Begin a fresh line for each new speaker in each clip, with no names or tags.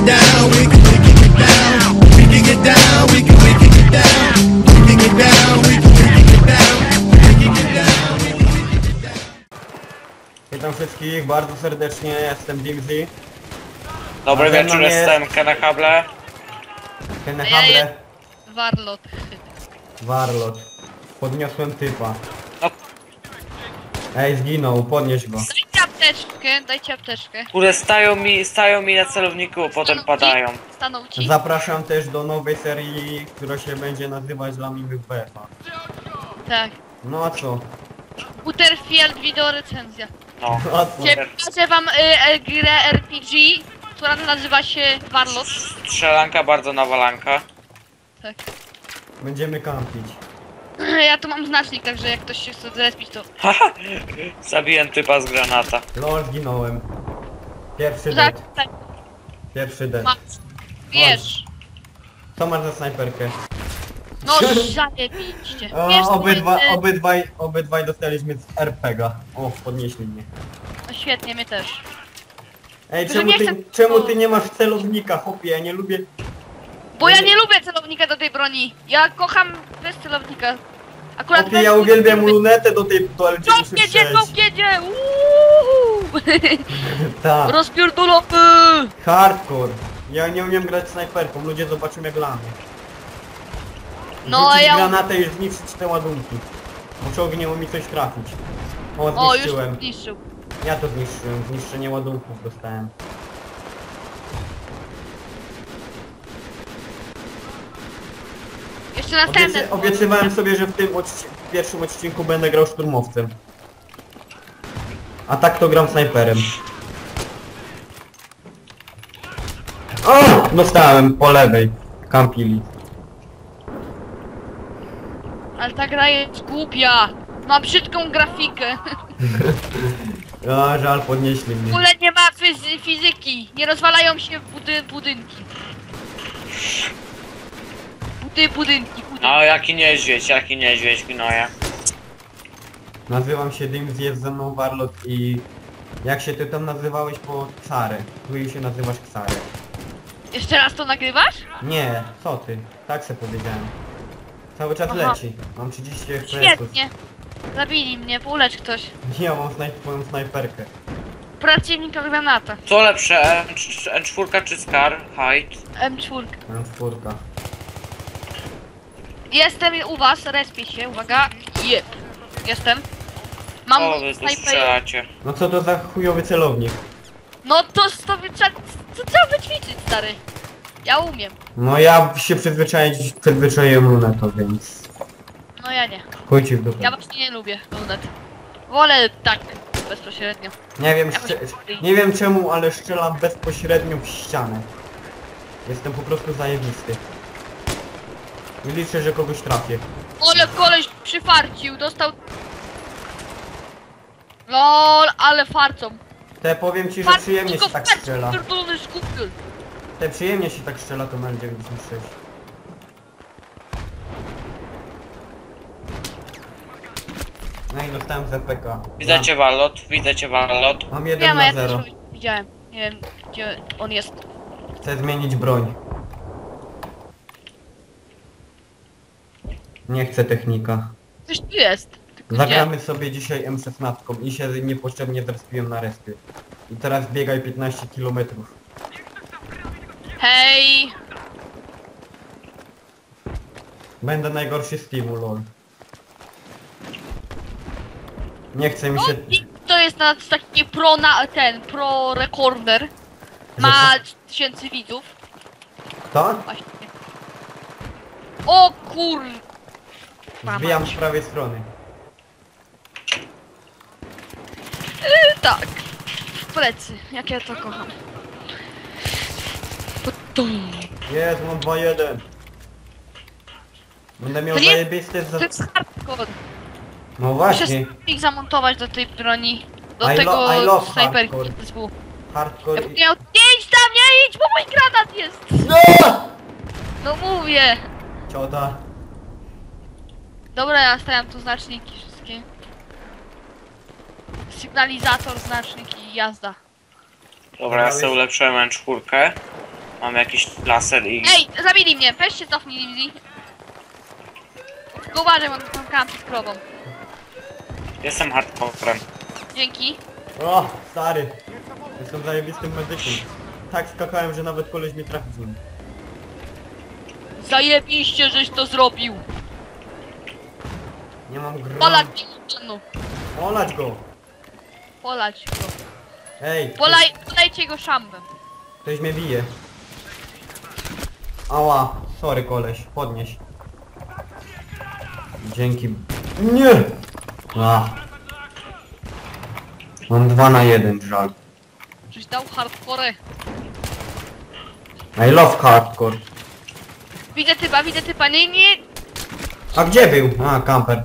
get down, we can, we can get down. We can get down, we can, we can get down. We can get down, we can, we can get down. We can get down, we can, we can get down.
Witam wszystkich bardzo serdecznie, jestem Dimzy.
Dobry
mną
wieczór,
jest-
jestem Kenehable.
Kenehable,
Ja Warlot.
Warlot. Podniosłem typa. Ej, zginął, podnieś go.
Dajcie apteczkę, dajcie apteczkę.
Które stają mi, stają mi na celowniku, potem padają.
Staną ci.
Zapraszam też do nowej serii, która się będzie nazywać dla miłych BFA.
Tak.
No a co?
Butterfield video recenzja.
No.
A co?
Gdzie pokażę wam y, y, grę RPG, która nazywa się Warlot.
Strzelanka bardzo nawalanka.
Tak.
Będziemy kampić.
Ja tu mam znacznik, także jak ktoś się chce zrespić to...
Haha! Zabiłem typa z granata.
Lol, zginąłem. Pierwszy dead.
tak,
Pierwszy dead.
Wiesz.
Co masz za snajperkę?
No zajebiście.
O,
Wiesz,
obydwa,
y,
obydwaj, obydwaj dostaliśmy z RPGa. O, podnieśli mnie.
No świetnie, mnie też.
Ej, czemu
nie
ty,
chcę-
czemu ty nie masz celownika, chłopie? Ja nie lubię...
Bo ja nie lubię celownika do tej broni. Ja kocham bez celownika. Akurat
Chłopie, ja uwielbiam lunetę do tej do
Czołg jedzie,
L96.
czołg jedzie! Uuuu!
Tak,
Rozpierdolony!
hardcore. Ja nie umiem grać snajperką, ludzie zobaczą jak lamy.
No, a ja-
granatę i zniszczyć te ładunki. Bo czołg nie umie coś trafić. O,
O, już
zniszczyłem.
zniszczył.
Ja to zniszczyłem, zniszczenie ładunków dostałem.
Jeszcze następne.
Obiecy, obiecywałem sobie, że w tym odci- w pierwszym odcinku będę grał szturmowcem. A tak to gram snajperem. O! Dostałem po lewej. Kampili.
Ale ta gra jest głupia. Ma brzydką grafikę.
A, żal, podnieśli
W
mnie.
ogóle nie ma fizy fizyki. Nie rozwalają się budy budynki. Budy budynki.
No jaki niedźwiedź, jaki niedźwiedź gnoja.
Nazywam się Dims, jest ze mną Warlot i... Jak się ty tam nazywałeś po Ksary? Tu się nazywasz Ksary.
Jeszcze raz to nagrywasz?
Nie, co ty? Tak se powiedziałem. Cały czas
Aha.
leci. Mam 30 FPS.
Świetnie. Zabili mnie, ulecz ktoś.
Ja mam snaj twoją snajperkę.
Przeciwnika granata.
Co lepsze, N- N4 czy Scar? Height?
M4.
Mam czwórka.
Jestem u was, respię się, uwaga. Jep. Jestem. Mam
Co wy tu
snajper.
strzelacie?
No co to za chujowy celownik?
No to to trzeba, to trzeba wyćwiczyć, stary. Ja umiem.
No ja się przyzwyczaić, przyzwyczaiłem lunetą, więc...
No ja nie.
Chujcie w dupę.
Ja właśnie nie lubię lunet. Wolę tak, bezpośrednio.
Nie wiem, szcze-
bardziej.
nie wiem czemu, ale strzelam bezpośrednio w ścianę. Jestem po prostu zajebisty. Liczę, że kogoś trafię.
Ale koleś przyfarcił, dostał... LOL, ale farcą.
Te powiem ci, że przyjemnie się tak strzela.
Pierdolony.
Te przyjemnie się tak strzela to L96. No i dostałem z.
Widzę cię Warlot, widzę cię Warlot.
Mam 1
Wiem, a
na
ja też
0.
go widziałem. Nie wiem, gdzie on jest.
Chcę zmienić broń. Nie chcę technika.
Coś tu jest. Tylko?
Zagramy sobie dzisiaj M16 i się niepotrzebnie zrespiłem na respy. I teraz biegaj 15 km.
Hej!
Będę najgorszy z teamu, lol. Nie chce mi się...
i to jest na taki pro na ten, pro recorder. Ma tysięcy widzów.
Kto?
Właśnie. O kur...
Wbijam z prawej strony.
Y, tak. W plecy. Jak ja to kocham. Tum.
Jest, mam 2-1. Będę miał
To nie-
zajebiste za...
To jest hardcore.
No
Muszę
właśnie.
ich zamontować do tej broni. Do
I
tego
I love
snajperki
hardcore.
SW.
Hardcore
Ja bym
i...
miał... Nie idź tam, nie idź, bo mój granat jest!
No!
No mówię.
Ciota.
Dobra, ja stawiam tu znaczniki wszystkie. Sygnalizator, znacznik i jazda.
Dobra, ja sobie ulepszyłem N4. Mam jakiś laser i...
Ej, zabili mnie, weź się cofnij, Lizzy. Tylko uważaj, mam mam kampi z krową.
Jestem hardcorem.
Dzięki.
O, stary. Jestem zajebistym medykiem. Tak skakałem, że nawet koleś mnie trafił.
Zajebiście, żeś to zrobił.
Nie mam gry.
Polać no.
Olać go!
Polać go.
Ej,
Polaj, polejcie go szambem.
ktoś mnie bije. Ała, sorry koleś, podnieś. Dzięki. Nie! A. Mam dwa na jeden, żal.
Żeś dał hardcore.
I love hardcore.
Widzę typa, widzę typa, nie, nie.
A gdzie był? A, kamper.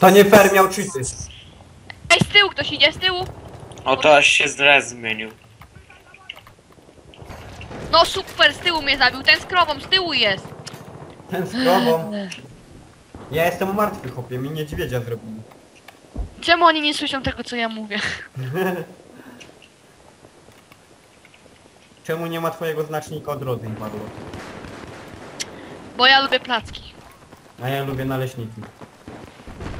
To nie fair miał cheaty.
Ej, z tyłu ktoś idzie, z tyłu.
O, to aż się dres zmienił.
No super, z tyłu mnie zabił, ten z krową, z tyłu jest.
Ten z krową. Ja jestem martwy, chłopie, mi niedźwiedzia zrobili.
Czemu oni nie słyszą tego, co ja mówię?
Czemu nie ma twojego znacznika odrodzeń, padło?
Bo ja lubię placki.
A ja lubię naleśniki.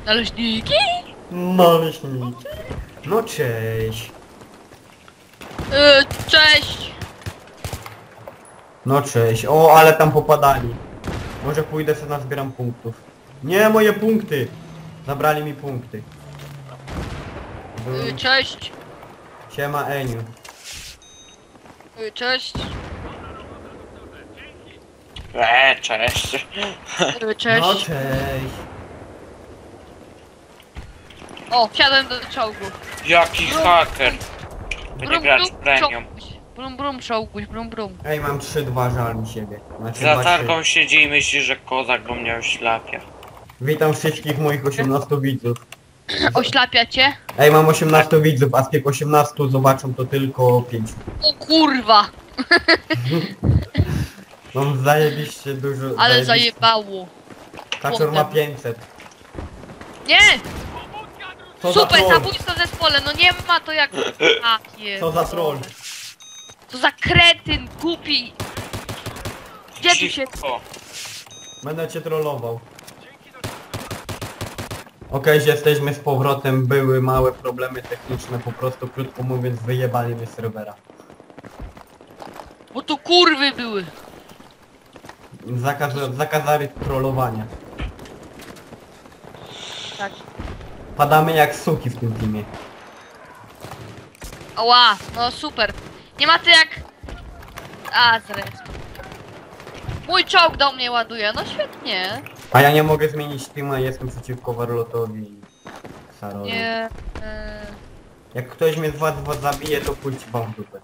Naleśniki?
Naleśniki? No cześć.
Yy, cześć.
No cześć. O, ale tam popadali. Może pójdę sobie nazbieram punktów. Nie, moje punkty! Zabrali mi punkty.
Yy, cześć.
Siema Eniu.
Yy, cześć.
Eee, cześć.
Yy, cześć.
No cześć.
O, wsiadłem do czołgu.
Jaki haker. Będzie
Brum,
grać
brum,
premium.
czołguś. Brum, brum, czołguś, brum, brum.
Ej, mam 3-2, żal mi siebie. Znaczy,
Za
dwa,
tarką siedzi i myśli, że kozak, bo mnie oślapia.
Witam wszystkich moich 18 widzów.
Oślapia cię?
Ej, mam 18 widzów, a z tych 18 zobaczą to tylko 5.
O kurwa,
Mam zajebiście dużo...
ale
zajebiście-
zajebało.
Kaczor ma 500.
Nie!
Co za
Super,
troll?
zabójstwo w zespole, no nie ma to jak... A,
Co za troll?
To za kretyn, głupi. Gdzie tu się...
Cicho.
Będę cię trollował. Okej, że jesteśmy z powrotem, były małe problemy techniczne, po prostu krótko mówiąc wyjebali mnie z serwera.
Bo tu kurwy były.
Zakaz, zakazali trollowania.
Tak.
Padamy jak suki w tym teamie.
Ała, no super. Nie ma ty jak... A, zresztą. Mój czołg do mnie ładuje, no świetnie.
A ja nie mogę zmienić teama, jestem przeciwko Warlotowi i Sarowi.
Nie... e,
Jak ktoś mnie z was was zabije, to pójdź wam dupę.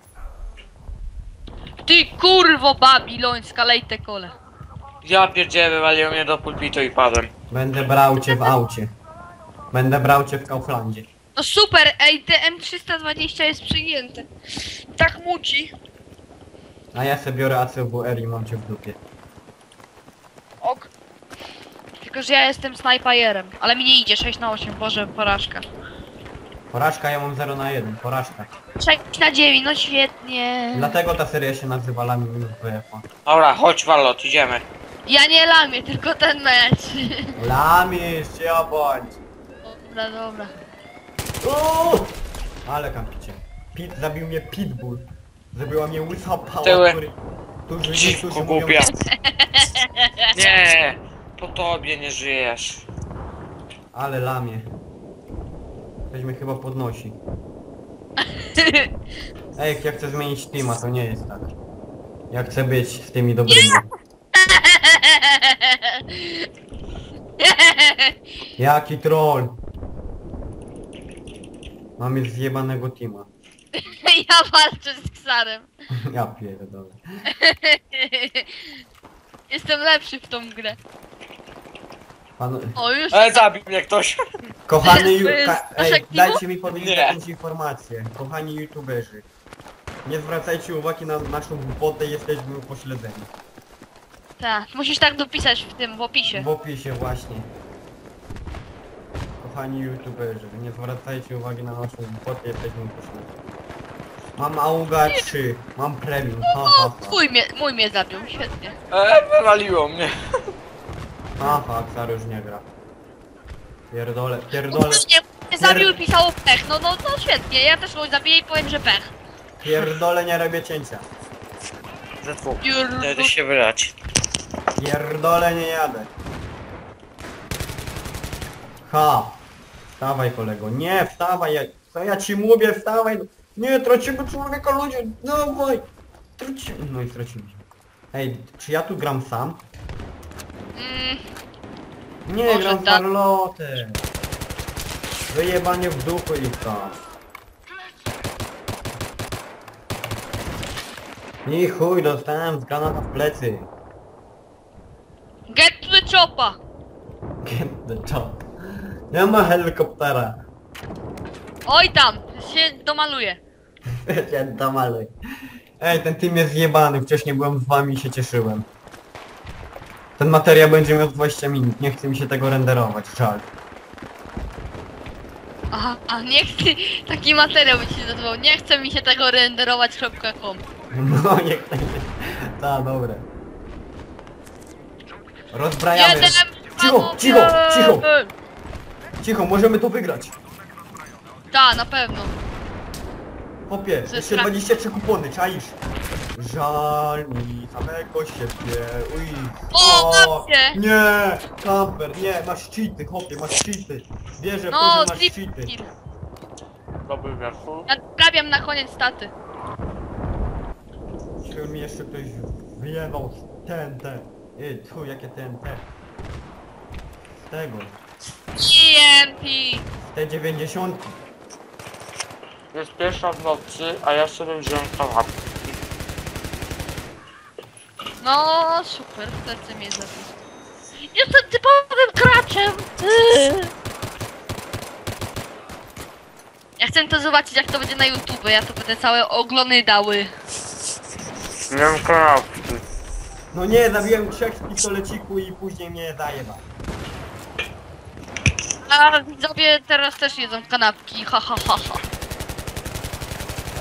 Ty kurwo babilońska, lej te kole.
Ja pierdzielę, wywaliło mnie do pulpitu i padłem.
Będę brał cię w aucie. Będę brał cię w Kauflandzie.
No super, ej, te M320 jest przyjęte. Tak muci.
A ja sobie biorę ACWR i mam cię w dupie.
Ok. Tylko, że ja jestem snajpajerem. Ale mi nie idzie 6 na 8, boże, porażka.
Porażka, ja mam 0 na 1, porażka.
6 na 9, no świetnie.
Dlatego ta seria się nazywa Lami minus WF-a.
Dobra, chodź Walot, idziemy.
Ja nie lamię, tylko ten mecz.
Lamisz się obądź!
Dobra, dobra.
Uuu! Ale kampicie. Pit zabił mnie Pitbull. Zabiła mnie łysa pała,
Tyły.
który... Którzy,
Dziwko
którzy mówią,
głupia. Nie, po tobie nie żyjesz.
ale lamie. Ktoś mnie chyba podnosi. Ej, jak ja chcę zmienić teama, to nie jest tak. Ja chcę być z tymi dobrymi. Jaki troll! Mamy zjebanego teama.
ja walczę z Ksarem.
Ja pierdolę.
Jestem lepszy w tą grę.
Pan...
O, już.
Ale zabił mnie ktoś.
Kochany ju... Ka... Ej, dajcie mi powiedzieć
Nie.
jakąś informację. Kochani youtuberzy. Nie zwracajcie uwagi na naszą głupotę, jesteśmy upośledzeni.
Tak, musisz tak dopisać w tym, w opisie.
W opisie właśnie. Kochani youtuberzy, nie zwracajcie uwagi na naszą głupotę, jesteśmy upośledzeni. Mam Auga 3, mam premium, ha ha ha.
Twój mnie, mój mnie zabił, świetnie.
E, wywaliło mnie.
Ha ha, już nie gra. Pierdole, pierdole,
Nie, nie zabił i pisało pech, no, no, no świetnie, ja też go zabiję i powiem, że pech.
pierdole nie robię cięcia.
Ze dwóch. Się wylać.
Pierdole nie jadę. Ha! Wstawaj kolego, nie wstawaj, ja, co ja ci mówię, wstawaj. Nie, tracimy człowieka ludzie, dawaj. Tracimy, no i straciliśmy. Ej, czy ja tu gram sam?
Mm,
Nie,
Może
gram z
tak.
Marlotę. Wyjebanie w duchu ich tam. I chuj, dostałem z granata w plecy.
Get to the chopa.
Get the job. Nie ma helikoptera.
Oj tam, się domaluje.
Się damaluj. Ej, ten team jest zjebany, wcześniej byłem z wami i się cieszyłem. Ten materiał będzie miał 20 minut, nie chce mi się tego renderować, żal.
Aha, a nie chcę, taki materiał by się nazywał, nie chce mi się tego renderować.com.
No, nie chce mi się. Ta, dobre. Rozbrajamy. Cicho, cicho, cicho. Cicho, możemy to wygrać.
Ta, na pewno. Jest
jeszcze
tak?
23 kupony, czaisz? Żal mi samego siebie, uj.
O, cię.
Nie, kamper, nie, masz cheaty, hopie, masz cheaty. Wierzę w to,
No,
że masz cheaty.
Dobry wiatru.
Naprawiam na koniec staty.
Czy mi jeszcze ktoś wyjebał z TNT. Ej, tu, jakie TNT. Z tego,
EMP.
z T90.
Jest pierwsza w nocy, a ja sobie wziąłem kanapki.
No, super, wtedy mnie zabił. Jestem typowym graczem. Yy. Ja chcę to zobaczyć jak to będzie na YouTube, ja to będę całe oglony dały.
Miałem kanapki.
No nie, zabiłem trzech z pistoleciku i później mnie zajebał.
A widzowie teraz też jedzą kanapki, ha ha ha ha.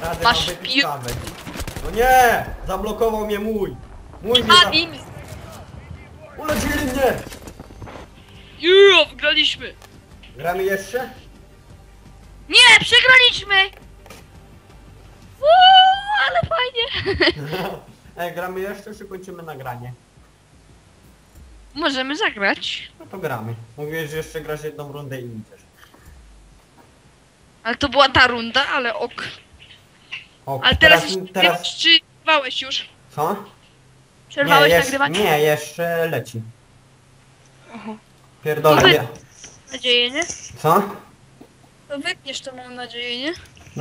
Radzę
Masz
wam wypić
pi-
kawę. No nie! Zablokował mnie mój! Mój mnie
A
za...
nim!
Ulecili mnie!
Juuu, wygraliśmy!
Gramy jeszcze?
Nie, przegraliśmy! Uuu, ale fajnie!
Ej, gramy jeszcze czy kończymy nagranie?
Możemy zagrać.
No to gramy. Mówiłeś, że jeszcze grasz jedną rundę i idziesz.
Ale to była ta runda, ale ok.
O,
Ale teraz,
teraz... teraz...
czy przerwałeś już?
Co?
Przerwałeś
jeszcze-
nagrywanie?
Nie, jeszcze leci.
Oho.
Pierdolę,
No wy-
nie.
Mam nadzieję, nie?
Co?
To wytniesz to mam nadzieję, nie?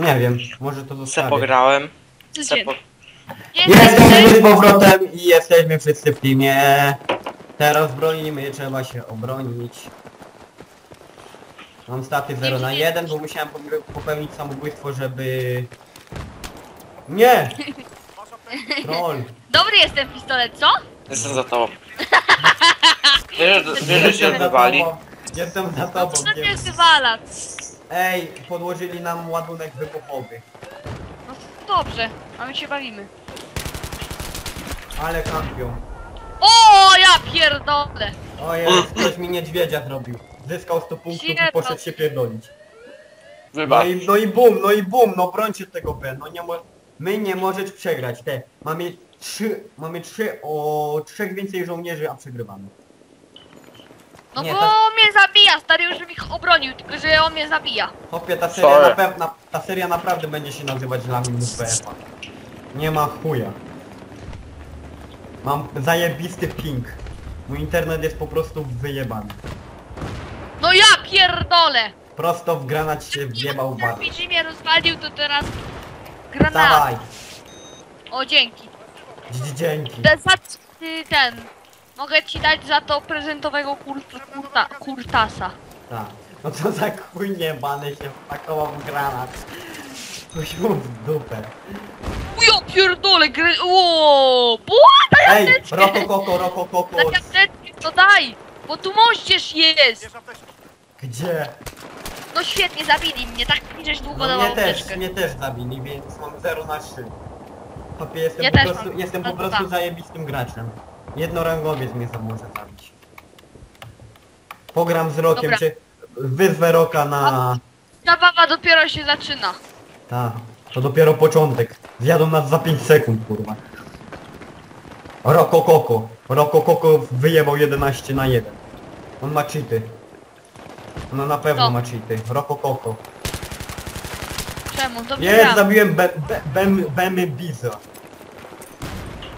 Nie wiem, może to
Se
zostawię.
pograłem. Se po...
Jesteśmy z powrotem i jesteśmy wszyscy w teamie. Teraz bronimy, trzeba się obronić. Mam staty 0 na 1, bo musiałem popełnić samobójstwo, żeby... Nie! Troll.
Dobry jestem pistolet, co?
Jestem za tobą. Wiesz, że- wiesz, że się
Jestem za
wywali.
tobą. Jestem za tobą.
Co
nie
wywala?
Ej, podłożyli nam ładunek wybuchowy.
No dobrze, a my się bawimy.
Ale kampią.
O, ja pierdolę!
Ojej, ktoś mi niedźwiedzia zrobił. Zyskał 100 punktów i poszedł się pierdolić. No
Wybacz.
i, no i bum, no i bum, no brońcie tego B, no nie mo My nie możesz przegrać, te. Mamy trzy, mamy trzy, o trzech więcej żołnierzy, a przegrywamy.
No
Nie,
bo
to-
mnie zabija, stary już ich obronił, tylko że on mnie zabija.
Hopie, ta seria
Sorry.
na pewno, ta seria naprawdę będzie się nazywać dla mnie BF-a. Nie ma chuja. Mam zajebisty ping. Mój internet jest po prostu wyjebany.
No ja pierdolę!
Prosto w granat się wjebał w bar.
RPG mnie rozwalił, to teraz granat.
Dawaj,
O, dzięki.
Dzi- dzięki.
Te, za, ten. Mogę ci dać za to prezentowego kurta, kurta, kurtasa.
Tak. No co za chuj niebany się wpakował w granat. Chuj mu w dupę.
Ujo, pierdolę, gry... Ło, buła, daj
Ej,
apteczkę!
roko koko, roko koko.
Daj apteczkę, to daj! Bo tu moździerz jest!
Gdzie?
No świetnie, zabili mnie, tak mi żeś długo
No
dawał
mnie też,
apteczkę.
mnie też zabili, więc mam 0 na 3. Hopie, jestem
Ja
po
też
prostu,
mam.
jestem po prostu zajebistym graczem. Jednorangowiec mnie sam może zabić. Pogram z Rokiem,
Dobra.
czy wyzwę Roka na...
Zabawa dopiero się zaczyna.
Ta, to dopiero początek. Zjadą nas za 5 sekund, kurwa. Roko Koko. Roko Koko wyjebał 11 na 1. On ma cheaty. No na pewno
Co?
ma cheaty. Roko Koko.
Czemu? To
Jest, zabiłem Be- Be- Bem- Bemy Biza.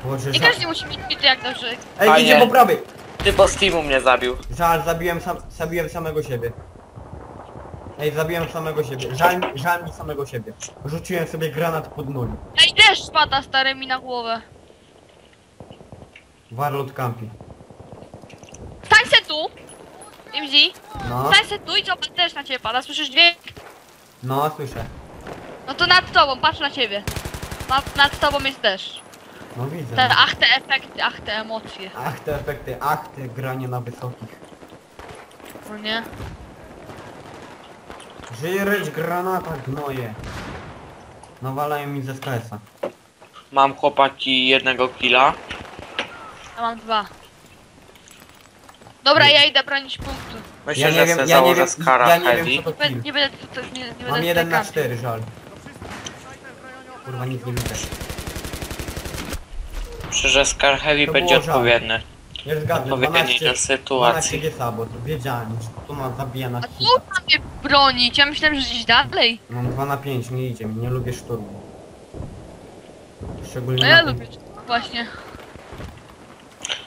Boże,
Nie
żal.
każdy musi mieć bity jak dobrze.
Ej, idzie po prawej.
Ty bo Steamu mnie zabił.
Żal, zabiłem, sam, zabiłem samego siebie. Ej, zabiłem samego siebie. Żal, mi- żal mi samego siebie. Rzuciłem sobie granat pod nogi.
Ej, deszcz spada stary mi na głowę.
Warlord campi.
Stań se tu! Imzi,
No,
stań se tu i zobacz, deszcz na ciebie pada, słyszysz dźwięk?
no, słyszę.
No to nad tobą, patrz na ciebie. Nad, nad tobą jest deszcz.
No widzę.
Te, ach te efekty, ach te emocje.
Ach te efekty, ach te granie na wysokich.
No nie?
Żyreć granata gnoje. Nawalają mi ze skesa.
Mam chłopaki jednego killa.
Ja mam dwa. Dobra, ja idę bronić punktu.
Myślę,
Ja nie
że
wiem,
sobie
ja nie
założę
wiem,
Skara
ja nie
Heavy.
wiem co to kill.
Nie będę tutaj, nie, nie będę
Mam 1 na. 4, żal. Kurwa nic nie widzę.
Myślę, że Scar Heavy
To
będzie
było żal.
odpowiedny.
Nie zgadnę,
Odpowiedni
12,
na
12
sytuacji.
G sabot, wiedziałem, że tu ma zabija na
A
hita.
tu mam mnie bronić, ja myślałem, że gdzieś dalej.
Mam 2 na 5, nie idzie mi, nie lubię szturmu. Szczególnie
No ja
na
lubię właśnie.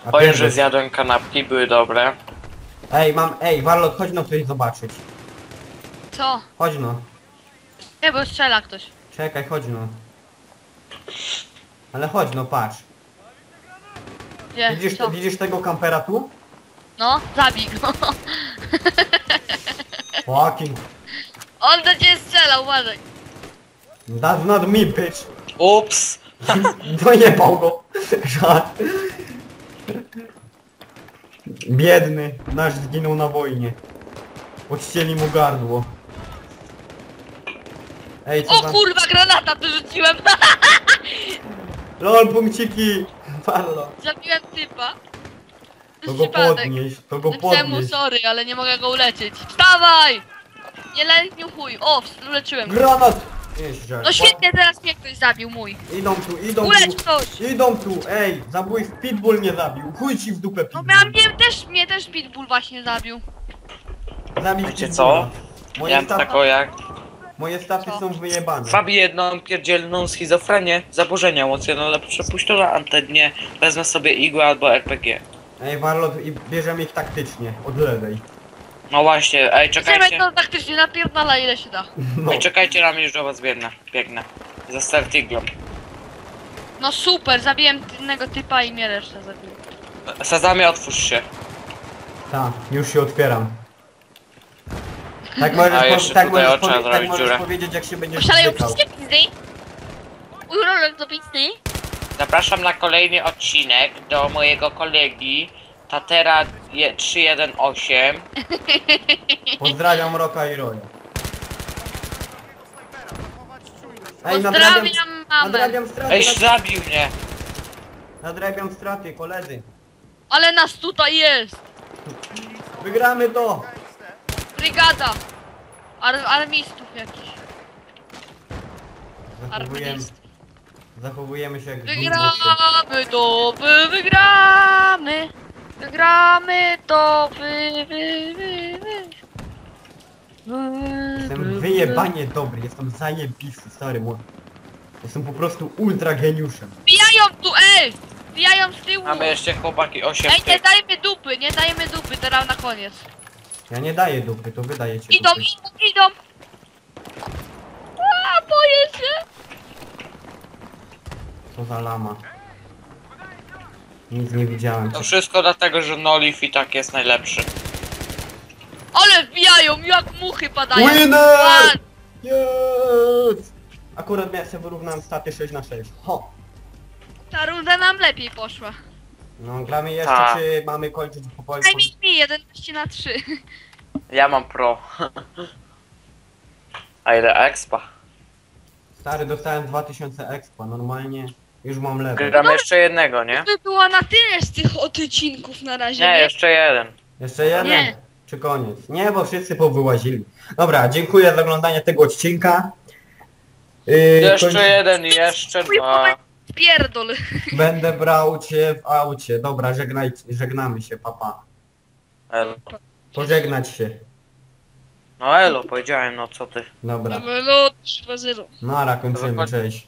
A
Powiem, że zjadłem kanapki, były dobre.
Ej, mam, ej, Warlot, chodź no coś zobaczyć.
Co?
Chodź no.
Nie, bo strzela ktoś.
Czekaj, chodź no. Ale chodź no, patrz.
Gdzie?
Widzisz,
Co?
widzisz tego kampera tu?
No, zabij go.
Fucking,
On do ciebie strzela, uważaj.
that's not me, bitch.
Ups!
Dojebał go. Żart. Biedny, nasz zginął na wojnie. Odcięli mu gardło. Ej, co
O
za...
kurwa, granata tu rzuciłem.
LOL, punkciki!
Zabiłem typa.
To go
Przypadek.
podnieś, to go
Napisałem mu
podnieś.
sorry, ale nie mogę go uleczyć. Wstawaj! Nie leniuchuj. O, uleczyłem. go.
Granat! Nie, źle.
No świetnie, teraz mnie ktoś zabił, mój.
Idą tu, idą
Ulecz
tu.
ktoś!
Idą tu, ej, zabój Pitbull mnie zabił. Chuj ci w dupę
No
Pitbull.
miałem, mnie też, mnie też Pitbull właśnie zabił.
Zabij
Wiecie
Pitbulla.
co?
Moje,
Miałem taką jak
Moje stawki
Co?
są wyjebane.
Fabi jedną pierdzielną schizofrenię, zaburzenia emocjonalne, przepuść to na antenie, wezmę sobie igłę albo RPG.
Ej, Warlot, i bierzemy ich taktycznie, od lewej.
No właśnie, ej
Chcemy
czekajcie,
to taktycznie napierdala ile się da.
No.
ej czekajcie na mnie, już do was biegnę, biegnę. Za startiglą.
No super, zabiłem innego typa i mnie resztę zabił.
Sazamie, otwórz się.
Tak, już się otwieram. Tak możesz,
A
po,
jeszcze
tak
tutaj
możesz, powie, tak
zrobić
możesz
dziurę.
powiedzieć jak się będziesz
Poszaleją
stykał.
wszystkie pizdy. Urolek do pizdy.
Zapraszam na kolejny odcinek do mojego kolegi Tatera je- 318.
Pozdrawiam Roka i Roya. Ej, nadrabiam,
Pozdrawiam mamę.
nadrabiam straty,
Ej,
nad-
zabił mnie!
nadrabiam straty, koledzy.
Ale nas tutaj jest.
Wygramy to!
Brygada. Ar armistów jakiś.
Zachowujemy, zachowujemy się jak.
Wygramy to, wy wygramy. Wygramy to, wy, wy, wy, wy.
Jestem wyjebanie dobry, jestem zajebisty, stary mój. Jestem po prostu ultra geniuszem.
Wbijają tu, ej! Wbijają z tyłu.
Mamy jeszcze chłopaki 8
Ej, nie
tych.
dajmy dupy, nie dajmy dupy, teraz na koniec.
Ja nie daję dupy, to wy dajecie
Idą,
dupy.
idą, idą. A, boję się.
Co za lama. Nic nie widziałem.
To wszystko dlatego, że Nolif i tak jest najlepszy.
Ale wbijają, jak muchy padają.
Winner! Yes! Akurat ja sobie wyrównałem staty 6 na 6. Ho!
Ta runda nam lepiej poszła.
No gramy jeszcze,
Tak.
czy mamy kończyć po polsku?
Daj mi mi 11 na 3.
Ja mam pro. A ile expa?
Stary, dostałem 2000 expa, normalnie już mam level.
Gram jeszcze jednego, nie?
To by była na tyle z tych odcinków na razie,
Nie, jeszcze jeden.
Jeszcze jeden?
Nie.
Czy koniec? Nie, bo wszyscy powyłazili. Dobra, dziękuję za oglądanie tego odcinka. Yy,
Jeszcze jeden i jeszcze dwa.
Pierdol.
Będę brał cię w aucie. Dobra, żegnaj, żegnamy się, papa.
Elo.
Pożegnać się.
No elo, powiedziałem, no co ty.
Dobra.
Melot 3-0.
Nara, kończymy, cześć.